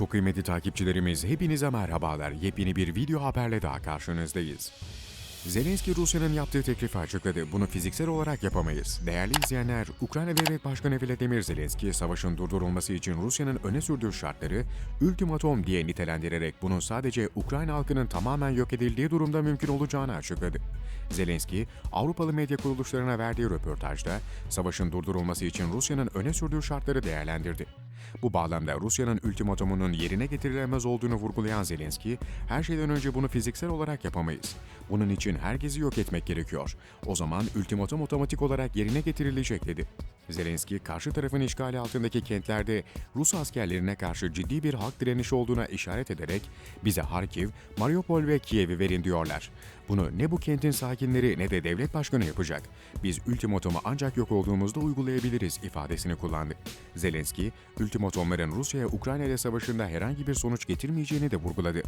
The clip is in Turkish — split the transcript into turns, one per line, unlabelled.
Çok kıymetli takipçilerimiz hepinize merhabalar. Yepyeni bir video haberle daha karşınızdayız. Zelenski Rusya'nın yaptığı teklifi açıkladı. Bunu fiziksel olarak yapamayız. Değerli izleyenler, Ukrayna Devlet Başkanı Volodymyr Zelenski, savaşın durdurulması için Rusya'nın öne sürdüğü şartları ultimatom diye nitelendirerek bunun sadece Ukrayna halkının tamamen yok edildiği durumda mümkün olacağını açıkladı. Zelenski, Avrupalı medya kuruluşlarına verdiği röportajda savaşın durdurulması için Rusya'nın öne sürdüğü şartları değerlendirdi. Bu bağlamda Rusya'nın ultimatomunun yerine getirilemez olduğunu vurgulayan Zelenski, her şeyden önce bunu fiziksel olarak yapamayız. Bunun için herkesi yok etmek gerekiyor. O zaman ultimatom otomatik olarak yerine getirilecek dedi. Zelenski, karşı tarafın işgali altındaki kentlerde Rus askerlerine karşı ciddi bir halk direnişi olduğuna işaret ederek bize Harkiv, Mariupol ve Kiev'i verin diyorlar. Bunu ne bu kentin sakinleri ne de devlet başkanı yapacak. Biz ultimatomu ancak yok olduğumuzda uygulayabiliriz ifadesini kullandı. Zelenski, ultimatomların Rusya-Ukrayna ile savaşında herhangi bir sonuç getirmeyeceğini de vurguladı.